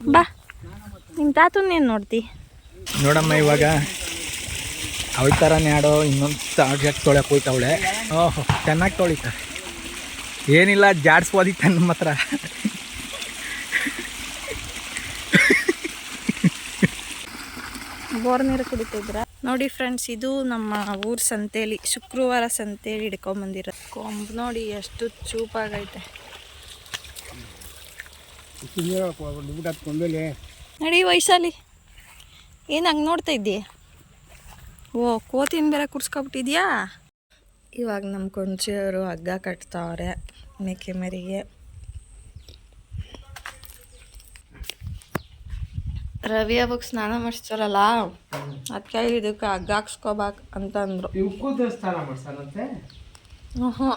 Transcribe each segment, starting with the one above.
ಬಾ. ನಿಮ್ಮ ತಾತನ್ನೇನು ನೋಡ್ತಿ? ನೋಡಮ್ಮ ಇವಾಗ ಅವಳ ಥರನೇ ಆಡೋ ಇನ್ನೊಂದು ಸಾರ್ಜೆಕ್ಟ್ ತೊಳೆ ಹೋಯ್ತವಳೆ. ಓಹೋ ಚೆನ್ನಾಗಿ ತೊಳಿತ ಏನಿಲ್ಲ ಜಾಡ್ಸ್ಬೋದಿತ್ತ ನಮ್ಮ ಹತ್ರ. ಬೋರ್ ನೀರು ಕುಡಿತಿದ್ರ ನೋಡಿ ಫ್ರೆಂಡ್ಸ್ ಇದು ನಮ್ಮ ಊರ್ ಸಂತೇಲಿ ಶುಕ್ರವಾರ ಸಂತೇಲಿ ಹಿಡ್ಕೊಂಬಂದಿರೋ ಕೊಂಬ್ ನೋಡಿ ಎಷ್ಟು ಚೂಪಾಗೈತೆ ನಡಿ ವೈಶಾಲಿ. ಏನು ಹಂಗೆ ನೋಡ್ತಾ ಇದ್ದಿ ಓ ಕೋತಿನ ಬೇರೆ ಕುಡ್ಸ್ಕೊಬಿಟ್ಟಿದ್ಯಾ? ಇವಾಗ ನಮ್ಮ ಕೊಂಚಿಯವರು ಹಗ್ಗ ಕಟ್ತಾವ್ರೆ ಮೇಕೆ ಮರಿಗೆ. ರವಿ ಹಬ್ಬಕ್ಕೆ ಸ್ನಾನ ಮಾಡಿಸ್ತಾರಲ್ಲ? ಅದಕ್ಕೆ ಇದಕ್ಕೆ ಹಗ್ಗ ಹಾಕ್ಸ್ಕೊಬಾಕ್ ಅಂತಂದ್ರು. ಹ್ಞೂ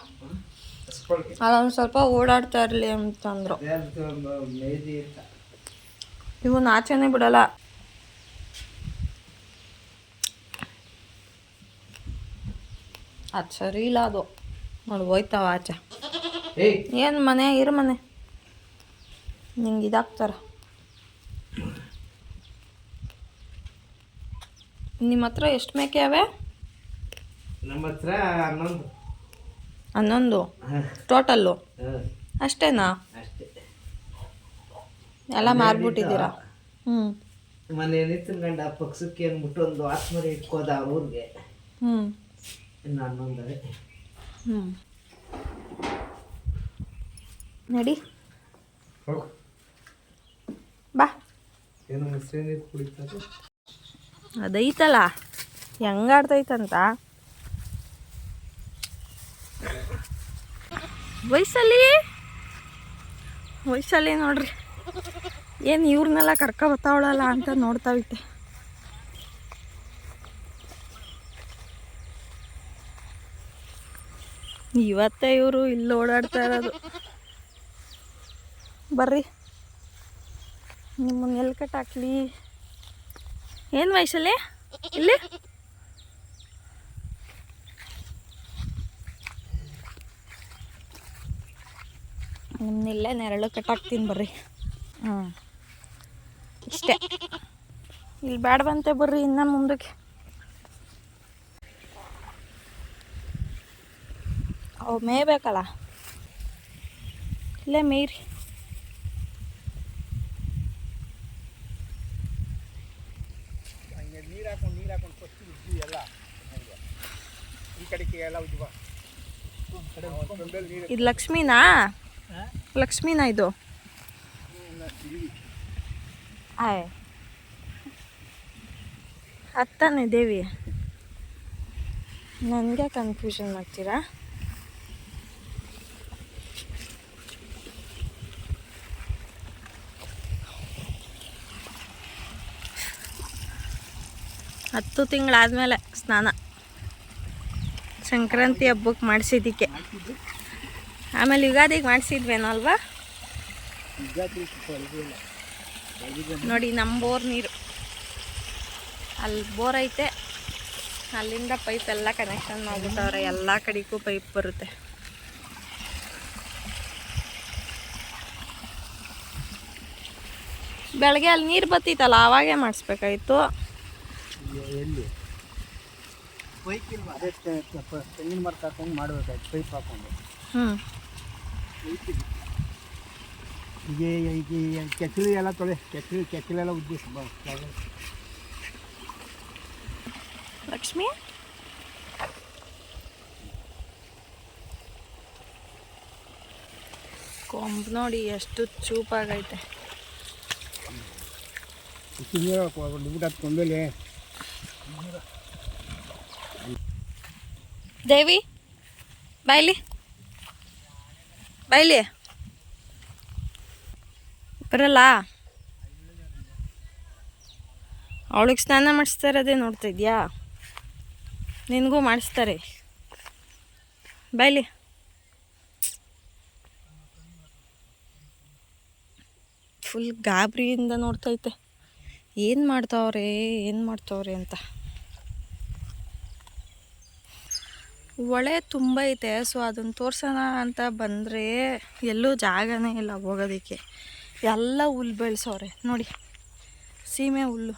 ಅಲ್ಲೊಂದು ಸ್ವಲ್ಪ ಓಡಾಡ್ತಾ ಇರಲಿ ಅಂತಂದ್ರು. ನೀವು ಇವನ್ ಆಚೆನೆ ಬಿಡಲ್ಲ. ಅದು ಸರಿ ಇಲ್ಲ ಅದು. ನೋಡಿ ಹೋಯ್ತಾವ ಆಚೆ. ಏನು ಮನೆ? ಇರು ಮನೆ. ನಿಂಗೆ ಇದಾಗ್ತಾರ. ನಿಮ್ಮ ಹತ್ರ ಎಷ್ಟು ಮೇಕೆ ಅವೆ? ನಮ್ಮ ಹತ್ರ ಹನ್ನೊಂದು. ಹನ್ನೊಂದು. ಟೋಟಲ್ಲು ಅಷ್ಟೇನಾ? ಅಷ್ಟೇ. ಎಲ್ಲ ಮಾರ್ಬಿಟ್ಟಿದ್ದೀರಾ? ಹ್ಞೂ ಮನೆ ನಿಂತ್ಕೊಂಡ ಪಕ್ಷಕ್ಕೆ ಅಂದ್ಬಿಟ್ಟು ಒಂದು ಆತ್ಮರಿ ಇಟ್ಕೋದ ಊರಿಗೆ. ಹ್ಞೂ ಇನ್ನು ಹನ್ನೊಂದರೆ. ಹ್ಞೂ ನಡಿ. ಬಾ. ಅದೈತಲ್ಲ. ಹೆಂಗಾಡ್ತೈತಂತ? ವಯಸ್ಸಲ್ಲಿ? ವಯಸ್ಸಲ್ಲಿ ನೋಡ್ರಿ. ಏನು ಇವ್ರನ್ನೆಲ್ಲ ಕರ್ಕ ಬರ್ತಾವಳಲ್ಲ ಅಂತ ನೋಡ್ತಾವಿತ್ತೆ ಇವತ್ತೇ ಇವರು ಇಲ್ಲಿ ಓಡಾಡ್ತಾ ಇರೋದು. ಬರ್ರಿ. ನಿಮ್ಮನ್ನ ಎಲ್ಲಿ ಕಟ್ಟಾಕ್ಲಿ? ಏನು ವಯಸ್ಸಲ್ಲಿ? ಇಲ್ಲಿ? ನಿಮ್ಮನ್ನಿಲ್ಲೇ ನೆರಳು ಕಟ್ಟಾಕ್ತೀನಿ ಬರ್ರಿ. ಹ್ಞೂ ಇಷ್ಟೇ. ಇಲ್ಲಿ ಬೇಡ ಬಂತೆ ಬರ್ರಿ ಇನ್ನು ಮುಂದಕ್ಕೆ. ಅವು ಮೇಯ್ಬೇಕಲ್ಲ? ಇಲ್ಲೇ ಮೇಯ್ರಿ. ನೀರು ಹಾಕೊಂಡು ನೀರು ಹಾಕೊಂಡು ಫಸ್ಟ್ ಉಜ್ಜಿ ಎಲ್ಲ ಈ ಕಡೆಗೆ ಎಲ್ಲ ಉಜ್ಜುವ. ನೀರು ಇದು ಲಕ್ಷ್ಮಿನಾ? ಲಕ್ಷ್ಮಿನಾ ಇದು ಆಯ್ ಅತ್ತಾನೆ ದೇವಿ. ನನಗೆ ಕನ್ಫ್ಯೂಷನ್ ಮಾಡ್ತೀರಾ? ಹತ್ತು ತಿಂಗಳಾದಮೇಲೆ ಸ್ನಾನ. ಸಂಕ್ರಾಂತಿ ಹಬ್ಬಕ್ಕೆ ಮಾಡಿಸಿದ್ದಕ್ಕೆ. ಆಮೇಲೆ ಯುಗಾದಿಗೆ ಮಾಡಿಸಿದ್ವೇನೋ ಅಲ್ವಾ ನೋಡಿ ನಮ್ಮ ಬೋರ್ ನೀರು. ಅಲ್ಲಿ ಬೋರ್ ಐತೆ. ಅಲ್ಲಿಂದ ಪೈಪ್ ಎಲ್ಲ ಕನೆಕ್ಷನ್ ಮಾಡ್ಬಿಟ್ಟವ್ರೆ ಎಲ್ಲ ಕಡೆಗೂ ಪೈಪ್ ಬರುತ್ತೆ. ಬೆಳಗ್ಗೆ ಅಲ್ಲಿ ನೀರು ಬತ್ತಿತ್ತಲ್ಲ ಆವಾಗೇ ಮಾಡಿಸ್ಬೇಕಾಯ್ತು. ಪೈಪ್ ಮಾಡ್ಬೇಕಾಯ್ತು ಪೈಪ್ ಹಾಕೊಂಡು. ಹ್ಞೂ ಈಗ ಹೀಗೆ ಕೆಸರು ಎಲ್ಲ ತೊಳೆ ಕೆಸರು ಕೆಸರೆಲ್ಲ ಉದ್ದೇಶ ಲಕ್ಷ್ಮಿ? ಕೊಂಬ್ ನೋಡಿ ಎಷ್ಟು ಚೂಪಾಗೈತೆ. ಊಟ ಹತ್ಕೊಂಡ್ಮೇಲೆ ದೇವಿ, ಬಾಯ್ಲಿ. ಬಾಯ್ಲಿ ಬರಲ್ಲ. ಅವಳಿಗೆ ಸ್ನಾನ ಮಾಡಿಸ್ತಾ ಇರೋದೇ ನೋಡ್ತಾ ಇದೆಯಾ? ನಿನಗೂ ಮಾಡಿಸ್ತಾರೆ. ಬೈಲಿ ಫುಲ್ ಗಾಬರಿಯಿಂದ ನೋಡ್ತೈತೆ ಏನು ಮಾಡ್ತಾವ್ರೆ ಏನು ಮಾಡ್ತಾವ್ರೆ ಅಂತ. ಒಳೆ ತುಂಬ ಐತೆ, ಸೊ ಅದನ್ನು ತೋರ್ಸೋಣ ಅಂತ ಬಂದರೆ ಎಲ್ಲೂ ಜಾಗನೇ ಇಲ್ಲ ಹೋಗೋದಕ್ಕೆ. ಎಲ್ಲ ಹುಲ್ಲು ಬೆಳೆಸೋರೆ, ನೋಡಿ. ಸೀಮೆ ಹುಲ್ಲು.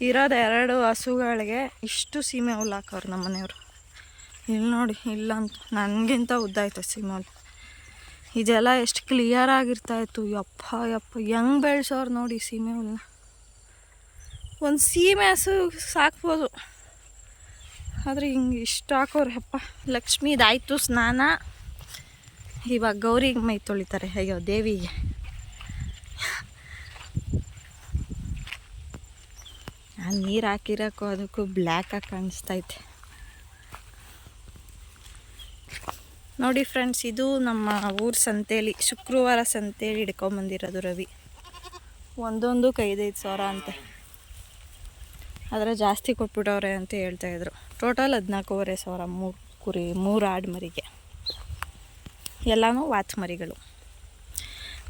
ಇರೋದು ಎರಡು ಹಸುಗಳಿಗೆ ಇಷ್ಟು ಸೀಮೆ ಹುಲ್ಲು ಹಾಕೋರು ನಮ್ಮ ಮನೆಯವರು ಇಲ್ಲಿ ನೋಡಿ ಇಲ್ಲ ಅಂತ ನನಗಿಂತ ಉದ್ದಾಯ್ತು ಸೀಮೆ ಹುಲ್ಲು. ಇದೆಲ್ಲ ಎಷ್ಟು ಕ್ಲಿಯರ್ ಆಗಿರ್ತಾ ಇತ್ತು. ಯಪ್ಪ ಯಪ್ಪ, ಹೆಂಗೆ ಬೆಳೆಸೋರು ನೋಡಿ ಸೀಮೆ ಹುಲ್ಲನ್ನ ಒಂದು ಸೀಮೆ ಹಸು ಸಾಕ್ಬೋದು. ಆದರೆ ಹಿಂಗೆ ಇಷ್ಟು ಹಾಕೋರು ಲಕ್ಷ್ಮಿ ಲಕ್ಷ್ಮೀದಾಯಿತು ಸ್ನಾನ. ಇವಾಗ ಗೌರಿಗೆ ಮೈ ತೊಳಿತಾರೆ. ಅಯ್ಯೋ, ದೇವಿಗೆ. ನೀರು ಹಾಕಿರೋಕ್ಕೂ ಅದಕ್ಕೂ ಬ್ಲ್ಯಾಕಾಗಿ ಕಾಣಿಸ್ತೈತೆ. ನೋಡಿ ಫ್ರೆಂಡ್ಸ್ ಇದು ನಮ್ಮ ಊರ ಸಂತೇಲಿ, ಶುಕ್ರವಾರ ಸಂತೇಲಿ ಹಿಡ್ಕೊಂಬಂದಿರೋದು ರವಿ. ಒಂದೊಂದು ಕೈದೈದು ಸಾವಿರ ಅಂತೆ. ಆದರೆ ಜಾಸ್ತಿ ಕೊಟ್ಬಿಟ್ಟವ್ರೆ ಅಂತ ಹೇಳ್ತಾಯಿದ್ರು ಟೋಟಲ್ ಹದಿನಾಲ್ಕೂವರೆ ಸಾವಿರ ಮೂರು ಕುರಿ, ಮೂರು ಆಡು ಮರಿಗೆ. ಎಲ್ಲನೂ ವಾಚ್ ಮರಿಗಳು.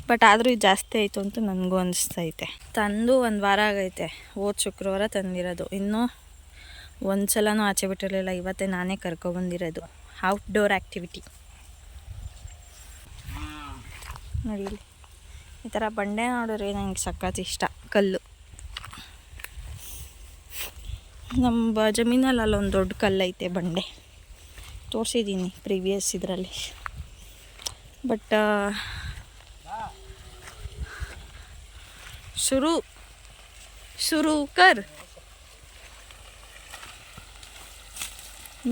ಬಟ್ ಆದರೂ ಇದು ಜಾಸ್ತಿ ಆಯಿತು ಅಂತ ನನಗೂ ಅನಿಸ್ತೈತೆ. ತಂದು ಒಂದು ವಾರ ಆಗೈತೆ. ಹೋದ ಶುಕ್ರವಾರ ತಂದಿರೋದು. ಇನ್ನೂ ಒಂದು ಸಲನೂ ಆಚೆ ಬಿಟ್ಟಿರಲಿಲ್ಲ. ಇವತ್ತೇ ನಾನೇ ಕರ್ಕೊಬಂದಿರೋದು. ಔಟ್ಡೋರ್ ಆ್ಯಕ್ಟಿವಿಟಿ ನೋಡಿ ಈ ಥರ ಬಂಡೆ ನೋಡಿದ್ರೆ ನಂಗೆ ಸಖತ್ ಇಷ್ಟ. ಕಲ್ಲು. ನಮ್ಮ ಜಮೀನಲ್ಲಿ ಅಲ್ಲೊಂದು ದೊಡ್ಡ ಕಲ್ಲೈತೆ ಬಂಡೆ. ತೋರಿಸಿದ್ದೀನಿ ಪ್ರೀವಿಯಸ್ ಇದರಲ್ಲಿ. ಬಟ್ ಶುರು ಶುರು ಕರ್.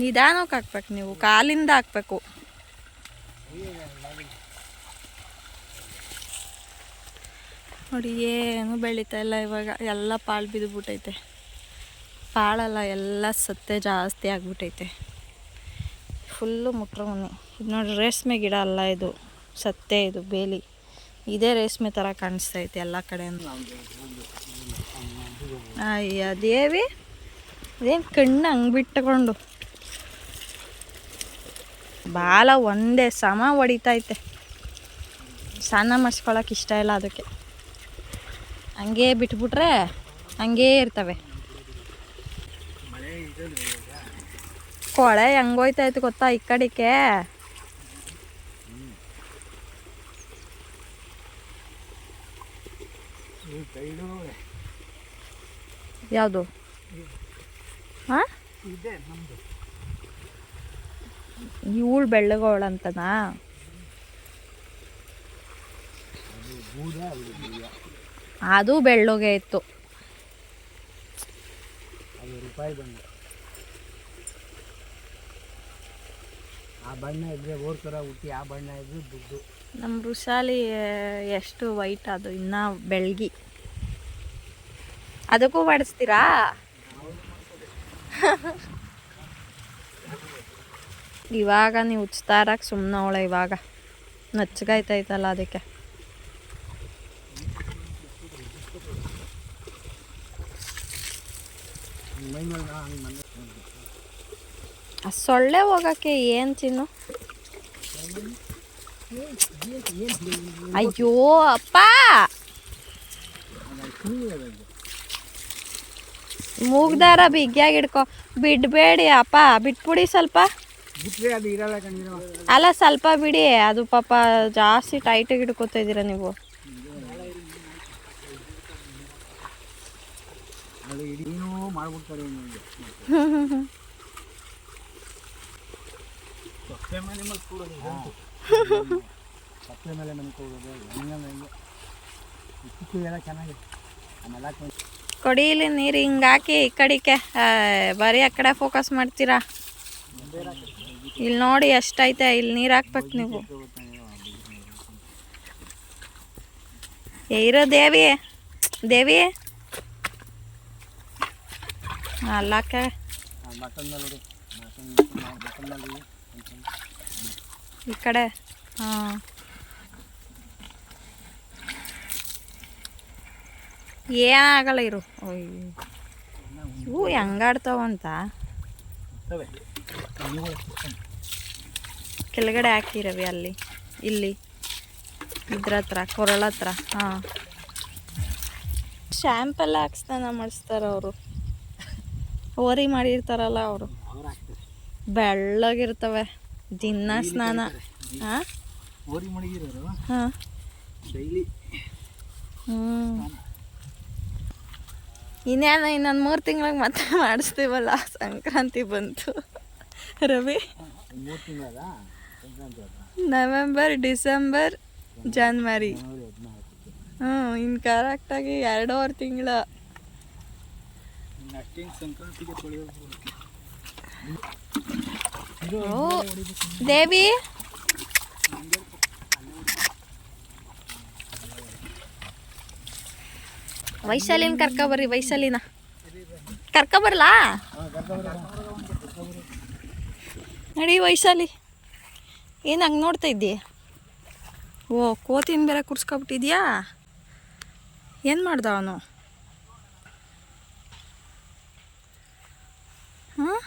ನಿಧಾನಕ್ಕೆ ಹಾಕ್ಬೇಕು ನೀವು, ಕಾಲಿಂದ ಹಾಕ್ಬೇಕು. ನೋಡಿ, ಏನು ಬೆಳೀತಾ ಇಲ್ಲ ಇವಾಗ, ಎಲ್ಲ ಪಾಳು ಬಿದ್ದುಬಿಟ್ಟೈತೆ ಪಾಳಲ್ಲ ಎಲ್ಲ ಸತ್ತೆ ಜಾಸ್ತಿ ಆಗಿಬಿಟ್ಟೈತೆ ಫುಲ್ಲು ಮುಟ್ರ ಮನೆ. ಇದು ನೋಡಿ ರೇಷ್ಮೆ ಗಿಡ ಅಲ್ಲ ಇದು. ಸತ್ತೆ ಇದು, ಬೇಲಿ. ಇದೇ ರೇಷ್ಮೆ ಥರ ಕಾಣಿಸ್ತೈತೆ ಎಲ್ಲ ಕಡೆ ಅಯ್ಯ ದೇವಿ ಅದೇನು ಕಣ್ಣು ಹಂಗೆ ಬಿಟ್ಟುಕೊಂಡು ಬಾಲ ಒಂದೇ ಸಮ ಹೊಡಿತೈತೆ. ಸಣ್ಣ ಮಾಡಿಸ್ಕೊಳಕ್ಕೆ ಇಷ್ಟ ಇಲ್ಲ ಅದಕ್ಕೆ. ಹಂಗೇ ಬಿಟ್ಬಿಟ್ರೆ ಹಂಗೇ ಇರ್ತವೆ. ಕೊಳೆ ಹೆಂಗೋಯ್ತಾಯ್ತು ಗೊತ್ತಾ ಈ ಕಡೆಗೆ ಯಾವುದು? ಇವಳು ಬೆಳ್ಳಗೋಳಂತನಾ? ಅಂತನಾ ಅದು ಬೂದ ಬೆಳ್ಳಗೆ ಇತ್ತು. ರೂಪಾಯಿ ಬಣ್ಣ ಆ ಬಣ್ಣ ಇದ್ರೆ ಓರ್ ಥರ ಹುಟ್ಟಿ, ಆ ಬಣ್ಣ ಇದ್ರೆ ದುಡ್ಡು. ನಮ್ಮ ಋಷಾಲಿ ಎಷ್ಟು ವೈಟ್ ಅದು, ಇನ್ನ ಬೆಳಗಿ. ಅದಕ್ಕೂ ಮಾಡಿಸ್ತೀರಾ? ಇವಾಗ ನೀವು ಉಚ್ತಾ ಇರಕ್ಕೆ ಸುಮ್ಮನೆ ಅವಳೆ ಇವಾಗ. ನಚ್ಚಗಾಯ್ತೈತಲ್ಲ ಅದಕ್ಕೆ ಮೈ ಮೇಲೆ ನಾ ಹಂಗೆ ಮನೆ ಆ ಸೊಳ್ಳೆ ಹೋಗಕ್ಕೆ ಏನು ತಿನ್ನು? ಅಯ್ಯೋ ಅಪ್ಪ! ಮೂಗ್ದಾರ ಬಿಗ್ಯಾಗಿ ಹಿಡ್ಕೊ ಬಿಡ್ಬೇಡಿ ಅಪ್ಪ. ಬಿಟ್ಬಿಡಿ ಸ್ವಲ್ಪ. ಅಲ್ಲ ಸ್ವಲ್ಪ ಬಿಡಿ. ಅದು ಪಾಪ ಜಾಸ್ತಿ ಟೈಟಾಗಿ ಹಿಡ್ಕೊತಾ ಇದ್ದೀರಾ ನೀವು. ಹ್ಞೂ ಹ್ಞೂ ಮಾಡ್ಬಿಡ್ತಾರೆ ಸೊಪ್ಪೆ ಮೇಲೆ ಚೆನ್ನಾಗಿದೆ ಇಲ್ಲಿ ನೀರು ಹಿಂಗೆ ಹಾಕಿ ಈ ಕಡೆಗೆ ಬರೀ ಆ ಕಡೆ ಫೋಕಸ್ ಮಾಡ್ತೀರಾ? ಇಲ್ಲಿ ನೋಡಿ ಎಷ್ಟೈತೆ ಇಲ್ಲಿ ನೀರು ಹಾಕ್ಬೇಕು ನೀವು. ಏ, ಇರೋ ದೇವಿ ದೇವಿ ಅಲ್ಲಕ್ಕೆ. ಮಟನ್ ಮಟನ್ ಮಟನ್ ಮೇಲೆ ಈ ಕಡೆ? ಹಾಂ. ಏನಾಗಲ್ಲ ಇರು. ಇವು ಹೆಂಗಾಡ್ತಾವಂತ ಕೆಳಗಡೆ ಹಾಕಿರವಿ ಅಲ್ಲಿ. ಇಲ್ಲಿ. ಇದ್ರ ಹತ್ರ ಕೊರಳ ಹತ್ರ. ಹಾಂ. ಶ್ಯಾಂಪೆಲ್ಲ ಹಾಕ್ಸ್ತಾನ ಮಾಡಿಸ್ತಾರ ಅವರು. ಓರಿ ಮಾಡಿರ್ತಾರಲ್ಲ ಅವರು. ಬೆಳ್ಳಗಿರ್ತವೆ. ದಿನ ಸ್ನಾನ. ಹಾಂ. ಹಾಂ ಹ್ಞೂ ಇನ್ನೇನು ಇನ್ನೊಂದು ಮೂರು ತಿಂಗಳಿಗೆ ಮತ್ತೆ ಮಾಡಿಸ್ತೀವಲ್ಲ ಸಂಕ್ರಾಂತಿ ಬಂತು. ರವಿ? November December January. ಹ್ಞೂ ಇನ್ನು ಕರೆಕ್ಟಾಗಿ ಎರಡೂವರೆ ತಿಂಗಳ. ಅಷ್ಟೇನು ವೈಶಾಲಿನ ಕರ್ಕ ದೇವಿ ವೈಶಾಲಿನ. ಕರ್ಕ ಕರ್ಕೊಬರ್ಲಾ ನಡಿ ವೈಶಾಲಿ. ಏನು ಹಂಗೆ ನೋಡ್ತಾ ಇದ್ದಿ ಓ, ಕೋತಿನ ಬೇರೆ ಕುರ್ಸ್ಕೊಬಿಟ್ಟಿದ್ಯಾ ಏನು ಮಾಡ್ದ ಅವನು? ಹಾಂ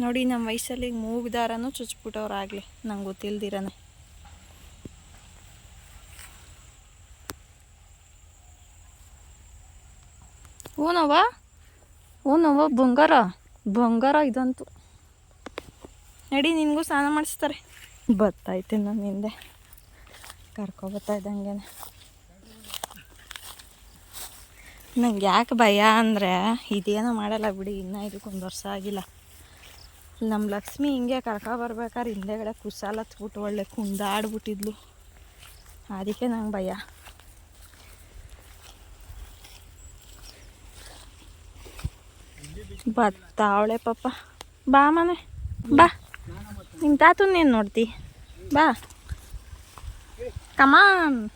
ನೋಡಿ ನಮ್ಮ ವಯಸ್ಸಲ್ಲಿ ಮೂಗ್ದಾರನೂ ಚುಚ್ಬಿಟ್ಟವ್ರಾಗಲಿ. ನಂಗೆ ಗೊತ್ತಿಲ್ದಿರನೇ. ಓನವ ಓನವ ಬಂಗಾರ? ಬಂಗಾರ ಇದಂತೂ. ನಡಿ ನಿನಗೂ ಸ್ನಾನ ಮಾಡಿಸ್ತಾರೆ. ಬತ್ತೈತೆ ನನ್ನ ಹಿಂದೆ. ಕರ್ಕೊ ಬರ್ತಾ ಇದ್ದಂಗೆ ನಂಗೆ ಯಾಕೆ ಭಯ ಅಂದರೆ ಇದೇನೋ ಮಾಡಲ್ಲ ಬಿಡಿ ಇನ್ನೂ ಇದಕ್ಕೊಂದು ವರ್ಷ ಆಗಿಲ್ಲ. ನಮ್ಮ ಲಕ್ಷ್ಮಿ ಹಿಂಗೆ ಕರ್ಕೊ ಬರ್ಬೇಕಾದ್ರೆ ಹಿಂದೆಗಡೆ ಕುಸಾಲ ಹತ್ಬಿಟ್ಟು ಒಳ್ಳೆ ಕುಂದಾಡ್ಬಿಟ್ಟಿದ್ಲು. ಅದಕ್ಕೆ ನಂಗೆ ಭಯ. ಬತ್ತಾವಳೆ ಪಾಪ. ಬಾ ಮನೆ. ಬಾ. ನಿಮ್ಮ ನೀನು ನೋಡ್ತಿ? ಬಾ. ಕಮಾನ್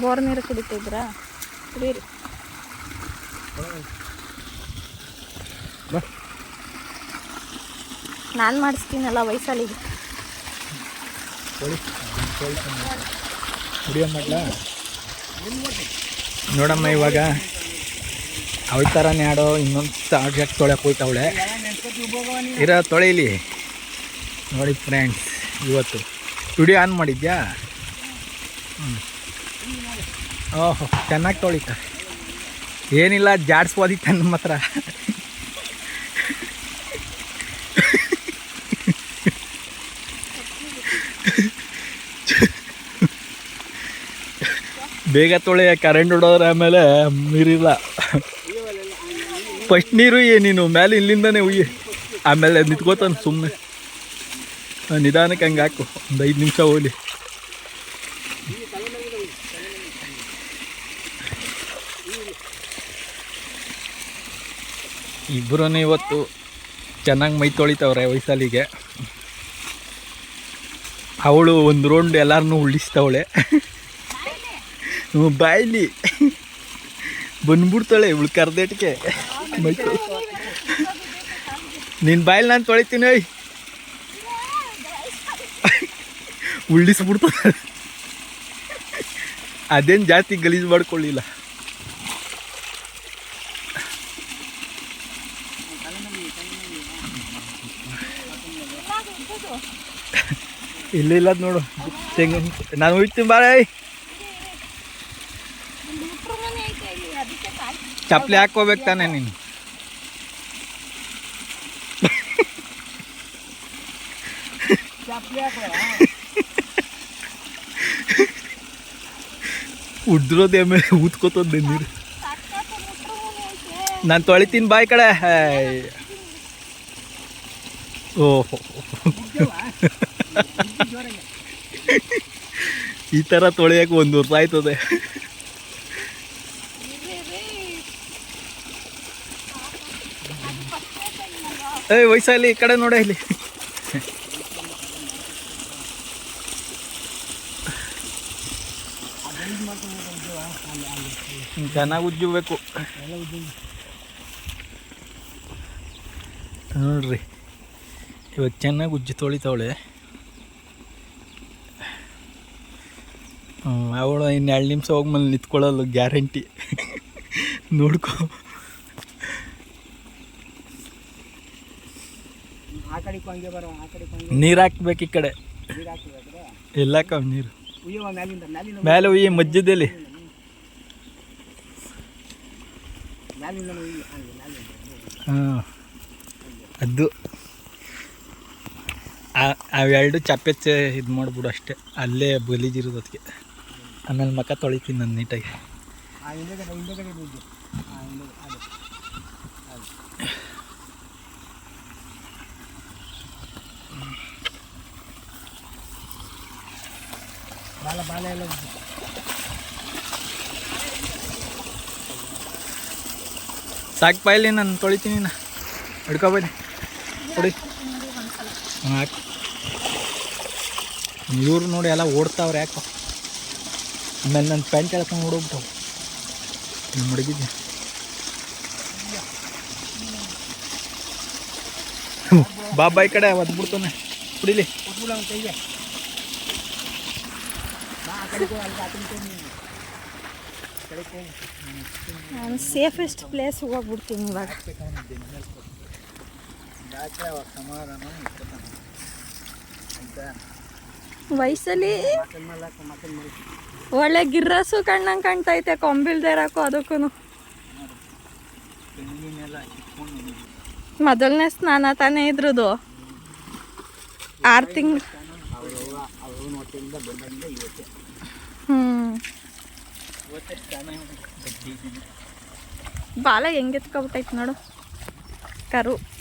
ಬೋರ್ ನೀರು ಕುಡಿತಿದ್ರಾ? ಕುಡೀರಿ ನಾನು ಮಾಡಿಸ್ತೀನಲ್ಲ ವಯಸ್ಸಲ್ಲಿಗೆ ನೋಡಮ್ಮ ಇವಾಗ ಅವಳ ಥರನೇ ಆಡೋ ಇನ್ನೊಂದು ಆಬ್ಜೆಕ್ಟ್ ತೊಳೆಯಕ್ಕೆ ಹೋಯ್ತವಳೆ ಇರೋ ತೊಳೆಯಲಿ ನೋಡಿ ಫ್ರೆಂಡ್ಸ್ ಇವತ್ತು. ಸ್ಟುಡಿಯೋ ಆನ್ ಮಾಡಿದ್ಯಾ? ಹ್ಞೂ ಓಹೋ, ಚೆನ್ನಾಗಿ ತೊಳಿತಾರೆ ಏನಿಲ್ಲ ಜಾಡ್ಸ್ಬೋದಿತ್ತು ನಮ್ಮ ಹತ್ರ. ಬೇಗ ತೊಳೆ ಕರೆಂಟ್ ಹೊಡೋದ್ರೆ ಆಮೇಲೆ ನೀರಿಲ್ಲ. ಫಸ್ಟ್ ನೀರು ನೀನು ಮೇಲೆ ಇಲ್ಲಿಂದನೇ ಉಯ್ಯಿ. ಆಮೇಲೆ ನಿಂತ್ಕೋತಾನೆ ಸುಮ್ಮನೆ ನಿಧಾನಕ್ಕೆ ಹಂಗೆ ಹಾಕು, ಒಂದು ಐದು ನಿಮಿಷ ಹೋಗ್ಲಿ ಇಬ್ಬರೂ ಇವತ್ತು ಚೆನ್ನಾಗಿ ಮೈ ತೊಳಿತವ್ರೆ ವಯಸ್ಸಲ್ಲಿಗೆ ಅವಳು ಒಂದು ರೌಂಡ್ ಎಲ್ಲರನ್ನೂ ಉಳಿಸ್ತವಳೆ ಬಾಯ್ಲಿ. ಬಂದ್ಬಿಡ್ತಾಳೆ ಇವಳು ಕರ್ದೇಟ್ಗೆ. ಮೈ ನಿನ್ನ ಬಾಯಲ್ಲಿ ನಾನು ತೊಳಿತೀನಿ ಐ ಉಳ್ಳಿಸ್ಬಿಡ್ತಾಳೆ. ಅದೇನು ಜಾಸ್ತಿ ಗಲೀಜು ಮಾಡ್ಕೊಳ್ಳಿಲ್ಲ. ಇಲ್ಲ ಇಲ್ಲ ನೋಡು. ತೆಂಗಿನ ನಾನು ಹೋಯ್ತೀನಿ ಬಾಳೆ. ಚಪ್ಪಲಿ ಹಾಕೋಬೇಕು ತಾನೆ ನೀನು. ಉದ್ರೋದೆ ಆಮೇಲೆ ಊದ್ಕೋತದ್ದೆ ನೀರು ನಾನು ತೊಳಿತೀನಿ ಬಾಯ್ ಕಡೆ. ಹಾಯ್. ಓಹೋ. ಈ ಥರ ತೊಳೆಯಕ್ಕೆ ಒಂದು ವರ್ಷ ಆಯ್ತದೆ. ಏಯ್ ವಯಸ್ಸಲ್ಲಿ ಈ ಕಡೆ ನೋಡ ಇಲ್ಲಿ. ಚೆನ್ನಾಗಿ ಉಜ್ಜಬೇಕು. ನೋಡ್ರಿ. ಇವತ್ತು ಚೆನ್ನಾಗಿ ಉಜ್ಜಿ ತೊಳಿತಾವಳೆ. ಅವಳು ಇನ್ನು ಎರಡು ನಿಮಿಷ ಹೋಗ್ಮೇಲೆ ನಿಂತ್ಕೊಳ್ಳಲ್ಲ ಗ್ಯಾರಂಟಿ. ನೋಡ್ಕೊ. ನೀರು ಹಾಕ್ಬೇಕು ಈ ಕಡೆ. ಇಲ್ಲ ಎಲ್ಲ ಕಮ್ಮಿ ನೀರು. ಮೇಲೆ ಉಯ್ಯಿ. ಮ್ಯಾಲಿಂದ. ಹಾಂ ಅದು. ಅವೆರಡು ಚಪ್ಪೆ ಇದು ಮಾಡ್ಬಿಡು ಅಷ್ಟೇ. ಅಲ್ಲೇ ಬಲಿಜಿರೋದು ಅದಕ್ಕೆ ಆಮೇಲೆ ಮಕ್ಕ ತೊಳಿತೀನಿ ನಾನು ನೀಟಾಗಿ. ಬಾಲ ಬಾಲ ಎಲ್ಲ. ಸಾಕು ಪಾಯಿಲಿ ನಾನು ತೊಳಿತೀನಿ ನಾ. ಹಿಡ್ಕೊಬನ್ನಿ ಕೊಡಿ ಹಾಕಿ. ಇವ್ರು ನೋಡಿ ಎಲ್ಲ ಓಡ್ತಾವ್ರೆ ಯಾಕೋ? ಆಮೇಲೆ ನನ್ನ ಪ್ಯಾಂಟ್ ಎಳ್ಕೊಂಡು ಓಡೋಗ್ಬಿಟ್ಟವು ನಾನು ಹುಡುಗಿದ್ದೆ ಬಾಬಾ ಈ ಕಡೆ ಒದ್ಬಿಡ್ತಾನೆ ಕುಡಿಲಿ ಕೊಟ್ಬಿಡು ಅವ್ನ ಕೈಗೆ ಬಾ ಆ ಕಡೆಗೆ ಹೋಗು, ಅಲ್ಲಿ ಆ ಕಡೆಗೆ ಹೋಗು ನೀನು. ಸೇಫೆಸ್ಟ್ ಪ್ಲೇಸ್ ಹೋಗ್ಬಿಡ್ತೀನಿ ಇವಾಗ. ಸಮಾಧಾನ ವಯಸ್ಸಲ್ಲಿ ಒಳ್ಳೆ ಗಿರ್ರಸು ಕಣ್ಣಂಗೆ ಕಾಣ್ತೈತೆ, ಕೊಂಬಿಲ್ದೆ ಇರೋಕ್ಕೂ ಅದಕ್ಕೂ ಮೊದಲನೇ ಸ್ನಾನ ತಾನೇ ಇದ್ರದು. ಆರು ತಿಂಗಳು. ಹ್ಞೂ. ಬಾಲ ಹೆಂಗೆ ಎತ್ಕೊಬಿಟ್ಟೈತೆ ನೋಡು. ಕರು.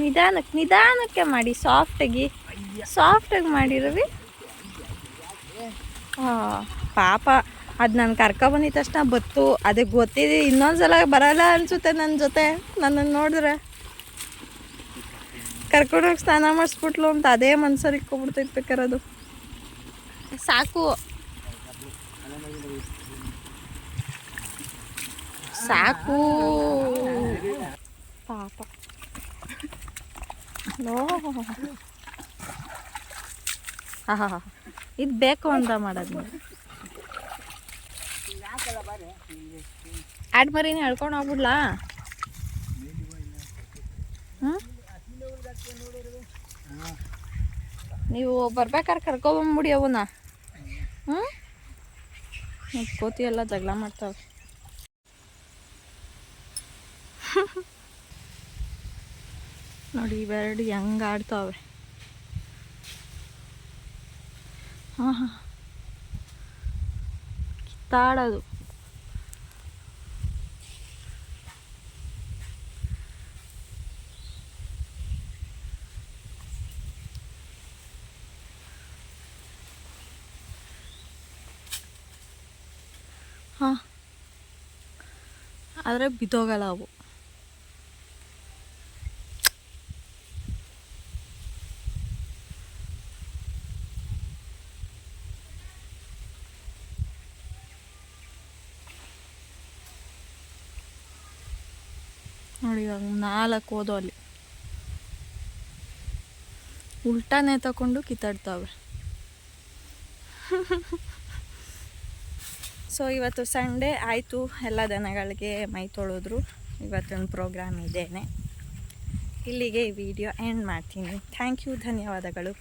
ನಿಧಾನಕ್ಕೆ ನಿಧಾನಕ್ಕೆ ಮಾಡಿ ಸಾಫ್ಟಾಗಿ ಸಾಫ್ಟಾಗಿ ಮಾಡಿ ರವಿ ಹಾಂ ಪಾಪ. ಅದು ನಾನು ಕರ್ಕೊಬಂದಿದ ತಕ್ಷಣ ಬತ್ತು. ಅದಕ್ಕೆ ಗೊತ್ತಿದೆ ಇನ್ನೊಂದ್ಸಲ ಬರಲ್ಲ ಅನ್ಸುತ್ತೆ ನನ್ನ ಜೊತೆ. ನನ್ನನ್ನು ನೋಡಿದ್ರೆ. ಕರ್ಕೊಂಡೋಗಿ ಸ್ನಾನ ಮಾಡಿಸ್ಬಿಟ್ಲು ಅಂತ ಅದೇ ಮನ್ಸಲ್ಲಿ ಇಕ್ಕೊಬಿಡ್ತೈತೆ ಸಾಕು. ಸಾಕು. ಪಾಪ. ನೋ ಆಹಾ ಇದು ಬೇಕು ಅಂತ ಮಾಡೋದು ಆಡ್ ಮರಿನ ಹೇಳ್ಕೊಂಡು ಹೋಗ್ಬಿಡ್ಲಾ? ಹ್ಞೂ ನೀವು ಬರ್ಬೇಕಾದ್ರೆ ಕರ್ಕೊಬಂದ್ಬಿಡಿ ಅವನ್ನ. ಹ್ಞೂ ಕೋತಿ ಎಲ್ಲ ಜಗಳ ಮಾಡ್ತಾವೆ ನೋಡಿ ಇವೆರಡು ಹೆಂಗೆ ಆಡ್ತಾವೆ. ಹಾಂ ಹಾಂ. ಕಿತ್ತಾಡೋದು. ಹಾಂ. ಆದರೆ ಬಿದ್ದೋಗಲ್ಲ ಅವು. ನೋಡಿ, ಇವಾಗ ನಾಲ್ಕು ಓದೋ ಅಲ್ಲಿ. ಉಲ್ಟಾನೇ ತಗೊಂಡು ಕಿತ್ತಾಡ್ತಾವೆ ಸೊ ಇವತ್ತು ಸಂಡೇ ಆಯಿತು. ಎಲ್ಲ ದನಗಳಿಗೆ ಮೈ ತೊಳೆದ್ರು. ಇವತ್ತೊಂದು ಪ್ರೋಗ್ರಾಮ್ ಇದ್ದೇನೆ ಇಲ್ಲಿಗೆ ಈ ವಿಡಿಯೋ ಎಂಡ್ ಮಾಡ್ತೀನಿ. ಥ್ಯಾಂಕ್ ಯು ಧನ್ಯವಾದಗಳು.